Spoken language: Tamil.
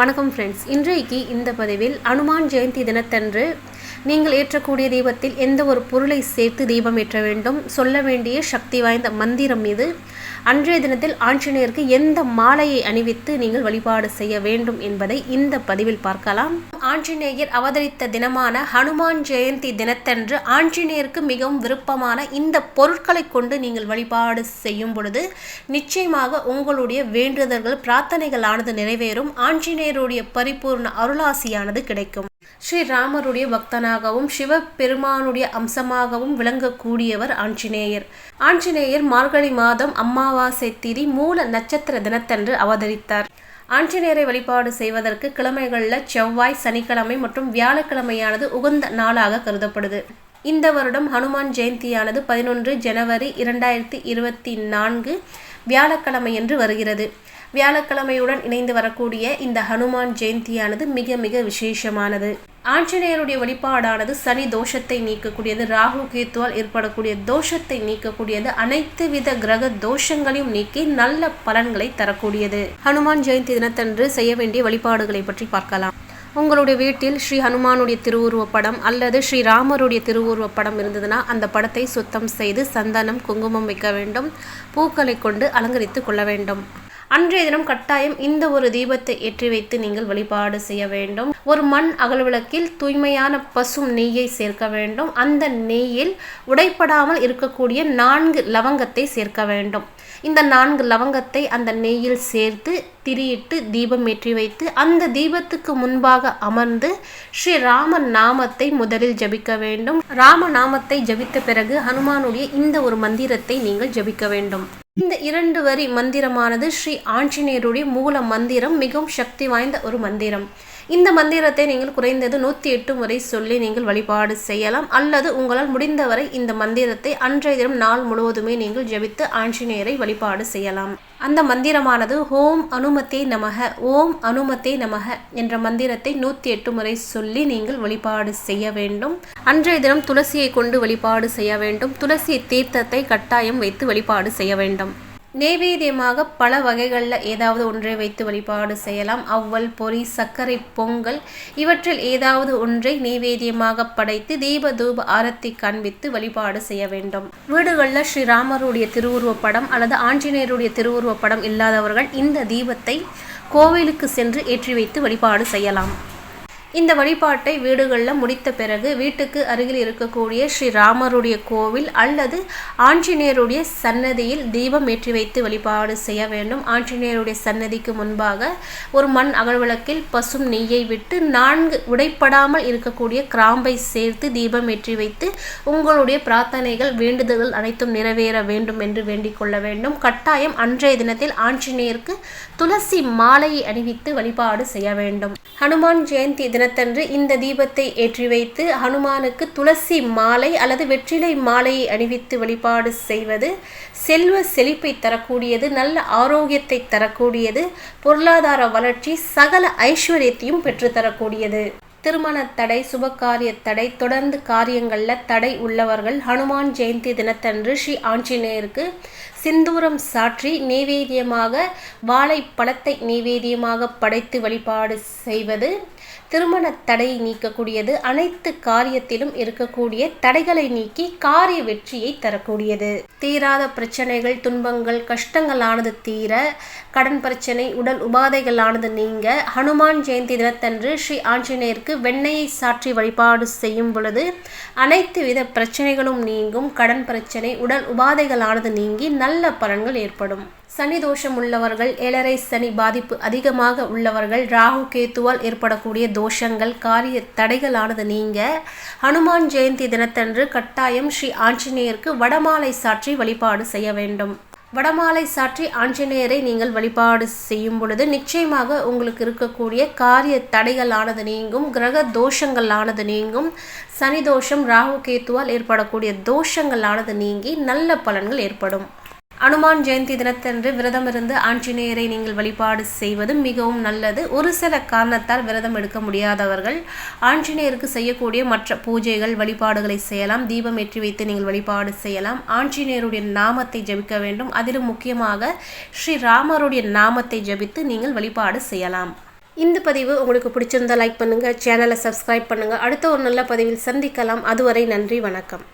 வணக்கம் ஃப்ரெண்ட்ஸ் இன்றைக்கு இந்த பதிவில் அனுமான் ஜெயந்தி தினத்தன்று நீங்கள் ஏற்றக்கூடிய தீபத்தில் எந்த ஒரு பொருளை சேர்த்து தீபம் ஏற்ற வேண்டும்? சொல்ல வேண்டிய சக்தி வாய்ந்த மந்திரம் இது. அன்றைய தினத்தில் ஆஞ்சநேயருக்கு எந்த மாலையை அணிவித்து நீங்கள் வழிபாடு செய்ய வேண்டும் என்பதை இந்த பதிவில் பார்க்கலாம். ஆஞ்சநேயர் அவதரித்த தினமான ஹனுமான் ஜெயந்தி தினத்தன்று ஆஞ்சநேயருக்கு மிகவும் விருப்பமான இந்த பொருட்களை கொண்டு நீங்கள் வழிபாடு செய்யும் பொழுது நிச்சயமாக உங்களுடைய வேண்டுதல்கள் பிரார்த்தனைகள் ஆனது நிறைவேறும். ஆஞ்சநேயருடைய பரிபூர்ண அருளாசியானது கிடைக்கும். ஸ்ரீராமருடைய பக்தனாகவும் சிவபெருமானுடைய அம்சமாகவும் விளங்கக்கூடியவர் ஆஞ்சநேயர். ஆஞ்சநேயர் மார்கழி மாதம் அம்மாவாசை திரி மூல நட்சத்திர தினத்தன்று அவதரித்தார். ஆஞ்சநேயரை வழிபாடு செய்வதற்கு கிழமைகளில் செவ்வாய் சனிக்கிழமை மற்றும் வியாழக்கிழமையானது உகந்த நாளாக கருதப்படுது. இந்த வருடம் ஹனுமான் ஜெயந்தியானது பதினொன்று ஜனவரி இரண்டாயிரத்தி இருபத்தி நான்கு வியாழக்கிழமையன்று வருகிறது. வியாழக்கிழமையுடன் இணைந்து வரக்கூடிய இந்த ஹனுமான் ஜெயந்தியானது மிக மிக விசேஷமானது. ஆஞ்சநேயருடைய வழிபாடானது சனி தோஷத்தை நீக்கக்கூடியது ராகு கேத்துவால் ஏற்படக்கூடிய தோஷத்தை நீக்கக்கூடியது அனைத்து வித கிரக தோஷங்களையும் நீக்கி நல்ல பலன்களை தரக்கூடியது. ஹனுமான் ஜெயந்தி தினத்தன்று செய்ய வேண்டிய வழிபாடுகளை பற்றி பார்க்கலாம். உங்களுடைய வீட்டில் ஸ்ரீ ஹனுமானுடைய திருவுருவப் படம் அல்லது ஸ்ரீ ராமருடைய திருவுருவப் படம் இருந்ததுன்னா அந்த படத்தை சுத்தம் செய்து சந்தனம் குங்குமம் வைக்க வேண்டும் பூக்களை கொண்டு அலங்கரித்து கொள்ள வேண்டும். அன்றைய தினம் கட்டாயம் இந்த ஒரு தீபத்தை ஏற்றி வைத்து நீங்கள் வழிபாடு செய்ய வேண்டும். ஒரு மண் அகல்விளக்கில் தூய்மையான பசும் நெய்யை சேர்க்க வேண்டும். அந்த நெய்யில் உடைப்படாமல் இருக்கக்கூடிய நான்கு லவங்கத்தை சேர்க்க வேண்டும். இந்த நான்கு லவங்கத்தை அந்த நெய்யில் சேர்த்து திரியிட்டு தீபம் ஏற்றி வைத்து அந்த தீபத்துக்கு முன்பாக அமர்ந்து ஸ்ரீ ராம நாமத்தை முதலில் ஜபிக்க வேண்டும். ராம நாமத்தை ஜபித்த பிறகு ஹனுமானுடைய இந்த ஒரு மந்திரத்தை நீங்கள் ஜபிக்க வேண்டும். இந்த இரண்டு வரி மந்திரமானது ஸ்ரீ ஆஞ்சநேயருடைய மூல மந்திரம் மிகவும் சக்தி வாய்ந்த ஒரு மந்திரம். இந்த மந்திரத்தை நீங்கள் குறைந்தது நூற்றி எட்டு முறை சொல்லி நீங்கள் வழிபாடு செய்யலாம். அல்லது உங்களால் முடிந்தவரை இந்த மந்திரத்தை அன்றைய தினம் நாள் முழுவதுமே நீங்கள் ஜெபித்து ஆஞ்சநேயரை வழிபாடு செய்யலாம். அந்த மந்திரமானது ஓம் அனுமத்தே நமக ஓம் அனுமத்தே நமக என்ற மந்திரத்தை நூற்றி எட்டு முறை சொல்லி நீங்கள் வழிபாடு செய்ய வேண்டும். அன்றைய தினம் துளசியை கொண்டு வழிபாடு செய்ய வேண்டும். துளசி தீர்த்தத்தை கட்டாயம் வைத்து வழிபாடு செய்ய வேண்டும். நேவேத்தியமாக பல வகைகளில் ஏதாவது ஒன்றை வைத்து வழிபாடு செய்யலாம். அவ்வல் பொறி சர்க்கரை பொங்கல் இவற்றில் ஏதாவது ஒன்றை நேவேத்தியமாக படைத்து தீப தூப ஆரத்தி காண்பித்து வழிபாடு செய்ய வேண்டும். வீடுகளில் ஸ்ரீராமருடைய திருவுருவ படம் அல்லது ஆஞ்சநேயருடைய திருவுருவ படம் இல்லாதவர்கள் இந்த தீபத்தை கோவிலுக்கு சென்று ஏற்றி வைத்து வழிபாடு செய்யலாம். இந்த வழிபாட்டை வீடுகளில் முடித்த பிறகு வீட்டுக்கு அருகில் இருக்கக்கூடிய ஸ்ரீ ராமருடைய கோவில் அல்லது ஆஞ்சநேயருடைய சன்னதியில் தீபம் ஏற்றி வைத்து வழிபாடு செய்ய வேண்டும். ஆஞ்சநேயருடைய சன்னதிக்கு முன்பாக ஒரு மண் அகழ்விளக்கில் பசும் நெய்யை விட்டு நான்கு உடைப்படாமல் இருக்கக்கூடிய கிராம்பை சேர்த்து தீபம் ஏற்றி வைத்து உங்களுடைய பிரார்த்தனைகள் வேண்டுதல்கள் அனைத்தும் நிறைவேற வேண்டும் என்று வேண்டிக் கொள்ள வேண்டும். கட்டாயம் அன்றைய தினத்தில் ஆஞ்சநேயருக்கு துளசி மாலையை அணிவித்து வழிபாடு செய்ய வேண்டும். ஹனுமான் ஜெயந்தி தினத்தன்று இந்த தீபத்தை ஏற்றி வைத்து ஹனுமானுக்கு துளசி மாலை அல்லது வெற்றிலை மாலையை அணிவித்து வழிபாடு செய்வது செல்வ செழிப்பை தரக்கூடியது நல்ல ஆரோக்கியத்தை தரக்கூடியது பொருளாதார வளர்ச்சி சகல ஐஸ்வர்யத்தையும் பெற்றுத்தரக்கூடியது. திருமண தடை சுபகாரிய தடை தொடர்ந்து காரியங்களில் தடை உள்ளவர்கள் ஹனுமான் ஜெயந்தி தினத்தன்று ஸ்ரீ ஆஞ்சநேயருக்கு சிந்தூரம் சாற்றி நெய்வேத்தியமாக வாழைப்பழத்தை நெவேதியமாக படைத்து வழிபாடு செய்வது திருமண தடையை நீக்கக்கூடியது. அனைத்து காரியத்திலும் இருக்கக்கூடிய தடைகளை நீக்கி காரிய வெற்றியை தரக்கூடியது. தீராத பிரச்சனைகள் துன்பங்கள் கஷ்டங்களானது தீர கடன் பிரச்சனை உடல் உபாதைகளானது நீங்க ஹனுமான் ஜெயந்தி தினத்தன்று ஸ்ரீ ஆஞ்சநேயருக்கு வெண்ணையை சாற்றி வழிபாடு செய்யும் பொழுது அனைத்து வித பிரச்சனைகளும் நீங்கும். கடன் பிரச்சனை உடல் உபாதைகளானது நீங்கி நல்ல பலன்கள் ஏற்படும். சனி தோஷம் உள்ளவர்கள் ஏழரை சனி பாதிப்பு அதிகமாக உள்ளவர்கள் ராகு கேத்துவால் ஏற்படக்கூடிய தோஷங்கள் காரிய தடைகளானது நீங்க. ஹனுமான் ஜெயந்தி தினத்தன்று கட்டாயம் ஸ்ரீ ஆஞ்சநேயருக்கு வடமாலை சாற்றி வழிபாடு செய்ய வேண்டும். வடமாலை சாற்றி ஆஞ்சநேயரை நீங்கள் வழிபாடு செய்யும் பொழுது நிச்சயமாக உங்களுக்கு இருக்கக்கூடிய காரிய தடைகளானது நீங்கும் கிரக தோஷங்களானது நீங்கும். சனி தோஷம் ராகு கேத்துவால் ஏற்படக்கூடிய தோஷங்களானது நீங்கி நல்ல பலன்கள் ஏற்படும். அனுமான் ஜெயந்தி தினத்தன்று விரதம் இருந்து ஆஞ்சநேயரை நீங்கள் வழிபாடு செய்வது மிகவும் நல்லது. ஒரு சில காரணத்தால் விரதம் எடுக்க முடியாதவர்கள் ஆஞ்சநேயருக்கு செய்யக்கூடிய மற்ற பூஜைகள் வழிபாடுகளை செய்யலாம். தீபம் ஏற்றி வைத்து நீங்கள் வழிபாடு செய்யலாம். ஆஞ்சநேயருடைய நாமத்தை ஜபிக்க வேண்டும். அதிலும் முக்கியமாக ஸ்ரீ ராமருடைய நாமத்தை ஜபித்து நீங்கள் வழிபாடு செய்யலாம். இந்த பதிவு உங்களுக்கு பிடிச்சிருந்தா லைக் பண்ணுங்கள் சேனலை சப்ஸ்கிரைப் பண்ணுங்கள் அடுத்த ஒரு நல்ல பதிவில் சந்திக்கலாம். அதுவரை நன்றி வணக்கம்.